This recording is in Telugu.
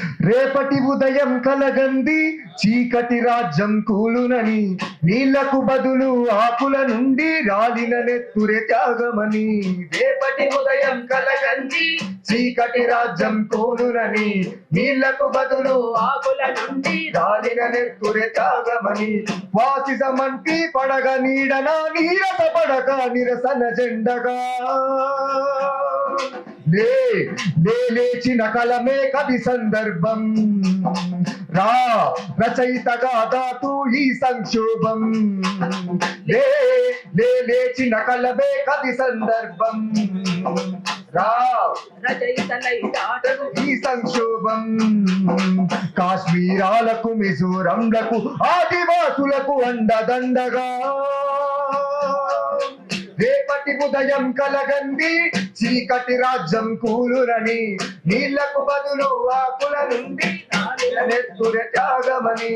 రేపటి ఉదయం కలగంది చీకటి రాజ్యం కూలునని. నీళ్ళకు బదులు ఆకుల నుండి రాలిన నెత్తురే త్యాగమని. రేపటి ఉదయం కలగంది చీకటి రాజ్యం కూలునని. నీళ్ళకు బదులు ఆకుల నుండి రాలిన నెత్తురే త్యాగమని. వాసిసమంటి పడగ నీడన నీరస పడక నిరసన జెండగా. లే లే లేచిన కలమే కవి సందర్భం. రా రచయితగా దాతు ఈ సంక్షోభం. లే లే లేచిన కలమే కవి సందర్భం. రా ఈ సంక్షోభం. కాశ్మీరాలకు మిజోరంలకు ఆదివాసులకు అండదండగా. చీకటి ఉదయం కలగంది చీకటి రాజ్యం కూలురని నీళ్ళకు బదులు ఆకుల నుండి నెత్తుర త్యాగమని.